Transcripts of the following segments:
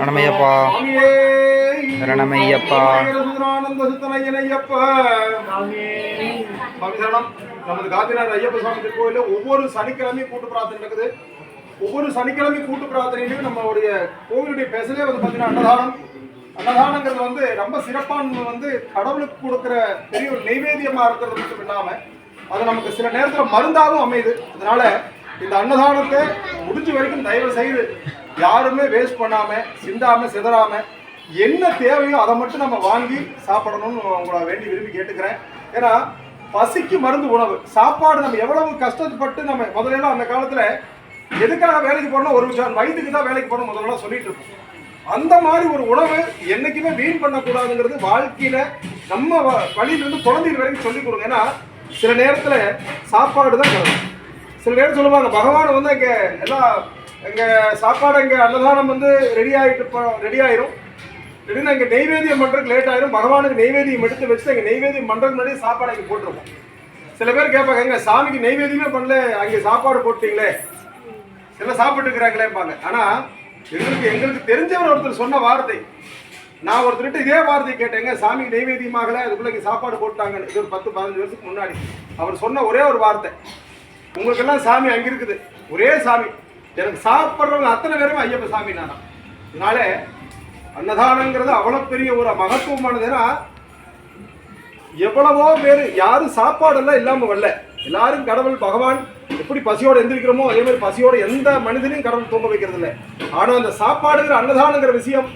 ரணமையப்பா ரணமையப்பா நமது காந்திநாத ஐயப்ப சுவாமி திருக்கோயிலில் ஒவ்வொரு சனிக்கிழமையும் கூட்டு பிரார்த்தனை நடக்குது. ஒவ்வொரு சனிக்கிழமையும் கூட்டு பிரார்த்தனையிலையும் நம்மளுடைய கோவிலுடைய பேசலே வந்து பார்த்தீங்கன்னா அன்னதானம். அன்னதானங்கிறது வந்து ரொம்ப சிறப்பானது வந்து கடவுளுக்கு கொடுக்குற பெரிய ஒரு நெய்வேத்தியமா இருக்கிறது மட்டும் இல்லாம அது நமக்கு சில நேரத்தில் மருந்தாகவும் அமையுது. அதனால இந்த அன்னதானத்தை முடிஞ்ச வரைக்கும் தயவு செய்து யாருமே வேஸ்ட் பண்ணாம சிந்தாம சிதறாம என்ன தேவையோ அதை மட்டும் நம்ம வாங்கி சாப்பிடணும்னு உங்களை வேண்டி விரும்பி கேட்டுக்கிறேன். ஏன்னா பசிக்கு மருந்து உணவு சாப்பாடு நம்ம எவ்வளவு கஷ்டப்பட்டு நம்ம முதல்ல அந்த காலத்துல எதுக்காக வேலைக்கு போறோம் ஒரு விஷயம் வயதுக்கு தான் வேலைக்கு போகணும் முதல்ல சொல்லிட்டு இருப்போம். அந்த மாதிரி ஒரு உணவு என்னைக்குமே வீண் பண்ணக்கூடாதுங்கிறது வாழ்க்கையில நம்ம வ- வழியிலிருந்து குழந்தைகள் வரைக்கும் சொல்லிக் கொடுங்க. ஏன்னா சில நேரத்துல சாப்பாடு தான் கிடக்கும் சில நேரம் சொல்லுவாங்க பகவான் வந்து இங்கே எல்லாம் எங்க சாப்பாடு இங்கே அன்னதானம் வந்து ரெடி ஆயிட்டு ரெடி ஆயிரும். திடீர்னு இங்க நெய்வேதியம் பண்றதுக்கு லேட் ஆயிரும். பகவானுக்கு நெய்வேதியம் எடுத்து வச்சுட்டு எங்க நெய்வேதியம் பண்றதுக்கு முன்னாடி சாப்பாடு இங்கே போட்டுருவோம். சில பேர் கேட்பாங்க எங்க சாமிக்கு நெய்வேதியமே பண்ணல அங்கே சாப்பாடு போட்டீங்களே. சில சாப்பிட்டு இருக்கிறாங்களேப்பாங்க ஆனா எங்களுக்கு எங்களுக்கு தெரிஞ்சவர் ஒருத்தர் சொன்ன வார்த்தை. நான் ஒருத்தர்கிட்ட இதே வார்த்தை கேட்டேங்க சாமிக்கு நெய்வேதியமாகல அதுக்குள்ள சாப்பாடு போட்டாங்கன்னு. இது ஒரு பத்து பதினஞ்சு வருஷத்துக்கு முன்னாடி. அவர் சொன்ன ஒரே ஒரு வார்த்தை. உங்களுக்கெல்லாம் சாமி அங்கே இருக்குது. ஒரே சாமி. எனக்கு சாப்பிட்றவங்க அத்தனை பேரும் ஐயப்ப சாமி நானா அதனால அன்னதானங்கிறது அவ்வளோ பெரிய ஒரு மகத்துவமானதுன்னா எவ்வளவோ பேர் யாரும் சாப்பாடெல்லாம் இல்லாமல் வரல. எல்லாரும் கடவுள் பகவான் எப்படி பசியோடு எந்திரிக்கிறோமோ அதே மாதிரி பசியோடு எந்த மனிதனையும் கடவுள் தூங்க வைக்கிறது இல்லை. ஆனால் அந்த சாப்பாடுங்கிற அன்னதானங்கிற விஷயம்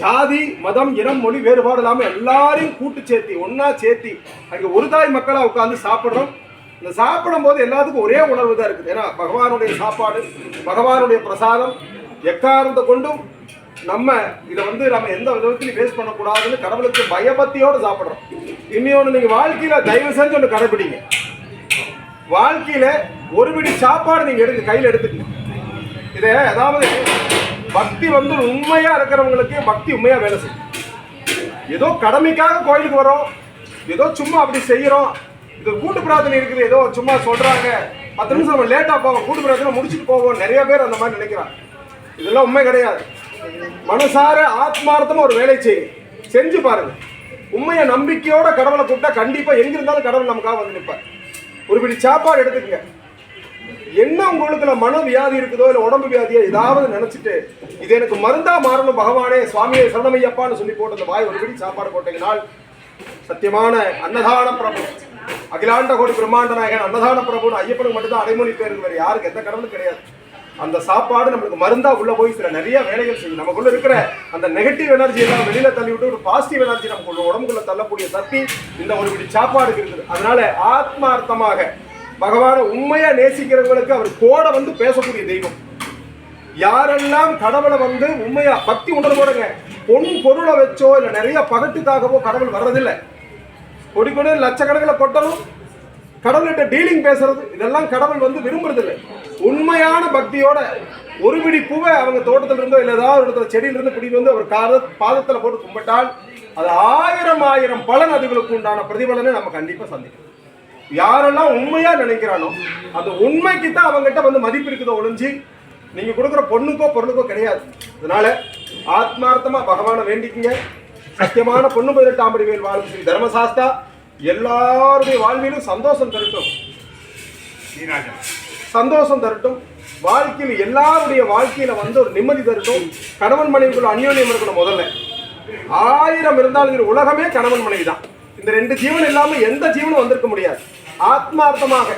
ஜாதி மதம் இனம் மொழி வேறுபாடு இல்லாமல் எல்லாரையும் கூட்டு சேர்த்தி ஒன்றா சேர்த்தி அங்கே ஒரு தாய் மக்களாக உட்காந்து சாப்பிட்றோம். இந்த சாப்பிடும் போது எல்லாத்துக்கும் ஒரே உணர்வு தான் இருக்குது. ஏன்னா பகவானுடைய சாப்பாடு பகவானுடைய பிரசாதம் எக்காரத்தை கொண்டும் நம்ம இதை வந்து நம்ம எந்த விதத்துலையும் வேஸ்ட் பண்ணக்கூடாதுன்னு கடவுளுக்கு பயபக்தியோடு சாப்பிடுறோம். இன்னொன்று நீங்கள் வாழ்க்கையில் தயவு செஞ்சு ஒன்று கடைப்பிடிங்க. வாழ்க்கையில் ஒரு பிடி சாப்பாடு நீங்கள் எடுங்க கையில் எடுத்துக்கங்க. இதை அதாவது பக்தி வந்து உண்மையாக இருக்கிறவங்களுக்கு பக்தி உண்மையாக வேலை செய்யும். ஏதோ கடமைக்காக கோயிலுக்கு வரோம் ஏதோ சும்மா அப்படி செய்கிறோம் இது கூட்டு பிரார்த்தனை இருக்குது. ஏதோ சும்மா சொல்றாங்க. பத்து நிமிஷம் நம்ம லேட்டாக போவோம். கூட்டு பிரார்த்தனை முடிச்சுட்டு போவோம். நிறைய பேர் அந்த மாதிரி நினைக்கிறாங்க. இதெல்லாம் உண்மை கிடையாது. மனசார ஆத்மார்த்தமாக ஒரு வேலை செய்யும் செஞ்சு பாருங்க. உண்மைய நம்பிக்கையோட கடவுளை கூப்பிட்டா கண்டிப்பா எங்க இருந்தாலும் கடவுள் நமக்காக வந்து நிற்பார். ஒரு பிடி சாப்பாடு எடுத்துக்கங்க. என்ன உங்களுக்கு மன வியாதி இருக்குதோ இல்லை உடம்பு வியாதியோ ஏதாவது நினைச்சிட்டு இது எனக்கு மருந்தா மாறணும் பகவானே சுவாமியை சரணமையப்பான்னு சொல்லி போட்டு அந்த வாய் ஒரு பிடி சாப்பாடு போட்டீங்கனால் சத்தியமான அன்னதான பிரபலம் அகிலாண்ட கோடி பிரம்மாண்ட நாயகன் அன்னதான பிரபுன்னு ஐயப்பனுக்கு மட்டும்தான் அடைமொழி பேருக்கு வேறு யாருக்கு எந்த கடவுளும் கிடையாது. அந்த சாப்பாடு நம்மளுக்கு மருந்தா உள்ள போய் சில நிறைய வேலைகள் செய்யும். நமக்குள்ள இருக்கிற அந்த நெகட்டிவ் எனர்ஜி எல்லாம் வெளியில தள்ளி விட்டு ஒரு பாசிட்டிவ் எனர்ஜி நமக்குள்ள உடம்புக்குள்ள தள்ளக்கூடிய சக்தி இந்த ஒரு பிடி சாப்பாடுக்கு இருக்குது. அதனால ஆத்மார்த்தமாக பகவானை உண்மையா நேசிக்கிறவங்களுக்கு அவர் கோட வந்து பேசக்கூடிய தெய்வம். யாரெல்லாம் கடவுளை வந்து உண்மையா பக்தி உணர்வோடுங்க பொன் பொருளை வச்சோ இல்ல நிறைய பகட்டுக்காகவோ கடவுள் வர்றதில்லை. கொடி கொடி லட்சக்கணக்கில் கொட்டணும் கடவுள்கிட்ட டீலிங் பேசுறது இதெல்லாம் கடவுள் வந்து விரும்புறதில்லை. உண்மையான பக்தியோட ஒரு பிடி பூவை அவங்க தோட்டத்தில் இருந்தோ இல்லை ஏதாவது ஒரு இடத்துல செடியிலிருந்து பிடிட்டு வந்து அவர் காத பாதத்தில் போட்டு கும்பிட்டால் அது ஆயிரம் ஆயிரம் பலன் அதுகளுக்கு உண்டான பிரதிபலனை நம்ம கண்டிப்பாக சந்திக்கணும் யாரெல்லாம் உண்மையா நினைக்கிறானோ அந்த உண்மைக்கு தான் அவங்ககிட்ட வந்து மதிப்பு இருக்குதோ ஒழிஞ்சு நீங்க கொடுக்குற பொண்ணுக்கோ பொருளுக்கோ கிடையாது. அதனால ஆத்மார்த்தமா பகவானை வேண்டிக்குங்க. சத்தியமான பொண்ணு பதினெட்டாம் படிவேல் வாழும் ஸ்ரீ தர்மசாஸ்தா எல்லாருடைய வாழ்விலும் சந்தோஷம் தரட்டும். சந்தோஷம் தரட்டும். வாழ்க்கையில் எல்லாருடைய வாழ்க்கையில வந்து ஒரு நிம்மதி தரட்டும். கணவன் மனைவிக்குள்ள அந்யோன்யம் இருக்கணும் முதல்ல. ஆயிரம் இருந்தாலும் இந்த உலகமே கணவன் மனைவி தான் இந்த ரெண்டு ஜீவன் இல்லாம எந்த ஜீவனும் வந்திருக்க முடியாது. ஆத்மார்த்தமாக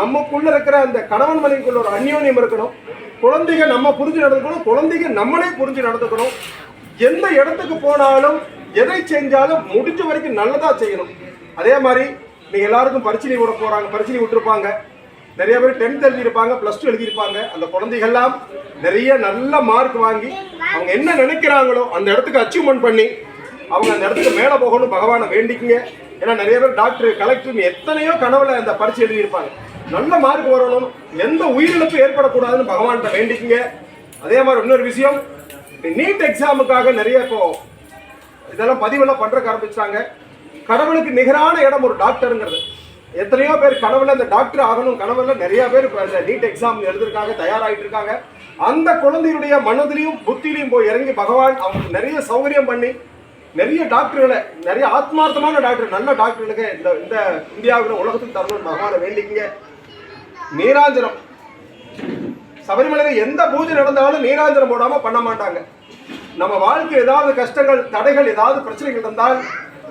நமக்குள்ள இருக்கிற அந்த கணவன் மனைவிக்குள்ள ஒரு அந்யோன்யம் இருக்கணும். குழந்தைங்க நம்ம புரிஞ்சு நடந்துக்கணும். குழந்தைங்க நம்மளே புரிஞ்சு நடந்துக்கணும். எந்த இடத்துக்கு போனாலும் எதை செஞ்சாலும் முடிஞ்ச வரைக்கும் நல்லதா செய்யணும். அதே மாதிரி நீங்க எல்லாருக்கும் பரிசீலி விட போறாங்க பரிசீலி விட்டுருப்பாங்க. நிறைய பேர் டென்த் எழுதியிருப்பாங்க ப்ளஸ் டூ எழுதியிருப்பாங்க. அந்த குழந்தைகள்லாம் நிறைய நல்ல மார்க் வாங்கி அவங்க என்ன நினைக்கிறாங்களோ அந்த இடத்துக்கு அச்சீவ்மெண்ட் பண்ணி அவங்க அந்த இடத்துக்கு மேலே போகணும் பகவானை வேண்டிக்குங்க. ஏன்னா நிறைய பேர் டாக்டர் கலெக்டர் எத்தனையோ கனவுல அந்த பரிசு எழுதியிருப்பாங்க. நல்ல மார்க் வரணும். எந்த உயிரிழப்பு ஏற்படக்கூடாதுன்னு பகவான்கிட்ட வேண்டிக்குங்க. அதே மாதிரி இன்னொரு விஷயம் நீட் எக்ஸாமுக்காக நிறைய இப்போ இதெல்லாம் பதிவெல்லாம் பண்ணுறக்கு ஆரம்பிச்சாங்க. கடவுளுக்கு நிகரான இடம் ஒரு டாக்டருங்கிறது. எத்தனையோ பேர் கனவுல அந்த டாக்டர் ஆகணும் கனவுல நிறைய பேர் இப்போ இந்த நீட் எக்ஸாம் எழுதிருக்காங்க தயாராகிட்டு இருக்காங்க. அந்த குழந்தையுடைய மனதிலையும் புத்திலையும் போய் இறங்கி பகவான் அவங்களுக்கு நிறைய சௌகரியம் பண்ணி நிறைய டாக்டர்களை நிறைய ஆத்மார்த்தமான டாக்டர் நல்ல டாக்டர்களுக்கு இந்த இந்த இந்தியாவில் உலகத்துக்கு தரணும் பகவானை வேண்டிக்கிங்க. நீராஞ்சனம். சபரிமலையில் எந்த பூஜை நடந்தாலும் நீராஞ்சனம் போடாம பண்ண மாட்டாங்க. நம்ம வாழ்க்கையில் ஏதாவது கஷ்டங்கள் தடைகள் ஏதாவது பிரச்சனைகள் இருந்தால்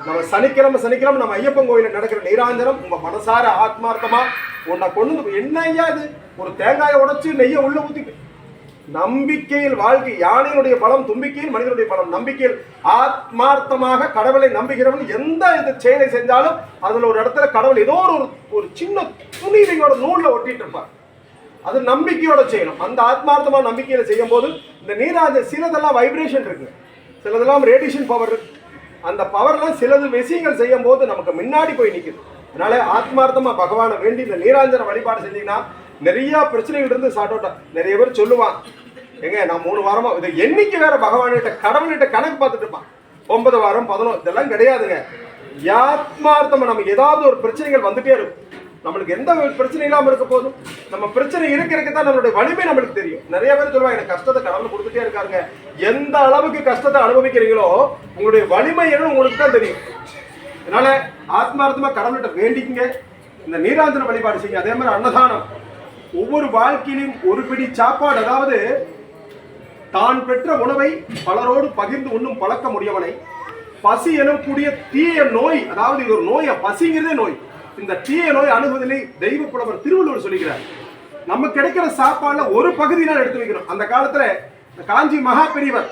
நம்ம சனிக்கிழமை சனிக்கிழமை நம்ம ஐயப்பன் கோயிலில் நடக்கிற நீராஞ்சனம் உங்க மனசார ஆத்மார்த்தமா உன்னை கொண்டு என்ன ஐயா இது? ஒரு தேங்காயை உடைச்சு நெய்யை உள்ள ஊத்திட்டு. நம்பிக்கையில் வாழ்க்கை யானையினுடைய பலம் தும்பிக்கையில் மனிதனுடைய பலம். நம்பிக்கையில் ஆத்மார்த்தமாக கடவுளை நம்புகிறவன் எந்த இந்த செயலை செஞ்சாலும் அதுல ஒரு இடத்துல கடவுள் ஏதோ ஒரு ஒரு சின்ன துணிவையோட நூல்ல ஒட்டிட்டு இருப்பார். அது நம்பிக்கையோட செய்யணும். அந்த ஆத்மார்த்தமான நம்பிக்கையில செய்யும் போது இந்த நீராஜ சிலதெல்லாம் வைப்ரேஷன் இருக்கு. சிலதெல்லாம் ரேடியேஷன் பவர் இருக்கு. அந்த பவர்லாம் சிலது விஷயங்கள் செய்யும் போது நமக்கு முன்னாடி போய் நிற்குது அதனால ஆத்மார்த்தமா பகவானை வேண்டி இந்த நீராஞ்சன வழிபாடு செஞ்சீங்கன்னா நிறைய பிரச்சனைகள் இருந்து சார்ட் அவுட் நிறைய பேர் சொல்லுவான் ஏங்க நான் மூணு வாரமா இது என்னைக்கு வேற பகவான்கிட்ட கடவுள்கிட்ட கணக்கு பார்த்துட்டு இருப்பான். ஒன்பது வாரம் பதினொன்று இதெல்லாம் கிடையாதுங்க. ஆத்மார்த்தமா நமக்கு ஏதாவது ஒரு பிரச்சனைகள் வந்துட்டே இருக்கும். நம்மளுக்கு எந்த ஒரு பிரச்சனை இல்லாமல் இருக்க போதும். நம்ம பிரச்சனை இருக்கிறதுக்கு தான் நம்மளுடைய வலிமை நம்மளுக்கு தெரியும். நிறைய பேர் சொல்லுவாங்க எனக்கு கஷ்டத்தை கடவுள் கொடுத்துட்டே இருக்காருங்க. எந்த அளவுக்கு கஷ்டத்தை அனுபவிக்கிறீங்களோ உங்களுடைய வலிமை என்னன்னு உங்களுக்கு தான் தெரியும். அதனால ஆத்மார்த்தமா கடவுள்கிட்ட வேண்டிக்குங்க. இந்த நீராஞ்சன வழிபாடு செய்யுங்க. அதே மாதிரி அன்னதானம். ஒவ்வொரு வாழ்க்கையிலும் ஒரு பிடி சாப்பாடு அதாவது தான் பெற்ற உணவை பலரோடு பகிர்ந்து உண்ணும் பழக்க முடியவனை பசி எனக்கூடிய தீய நோய் அதாவது இது ஒரு நோயா? பசிங்கிறதே நோய். இந்த தீய நோய் அணுகுதலை தெய்வ புலவர் திருவள்ளுவர் சொல்லிக்கிறார் நம்ம கிடைக்கிற சாப்பாடுல ஒரு பகுதி எடுத்து வைக்கணும் அந்த காலத்துல காஞ்சி மகா பெரியவர்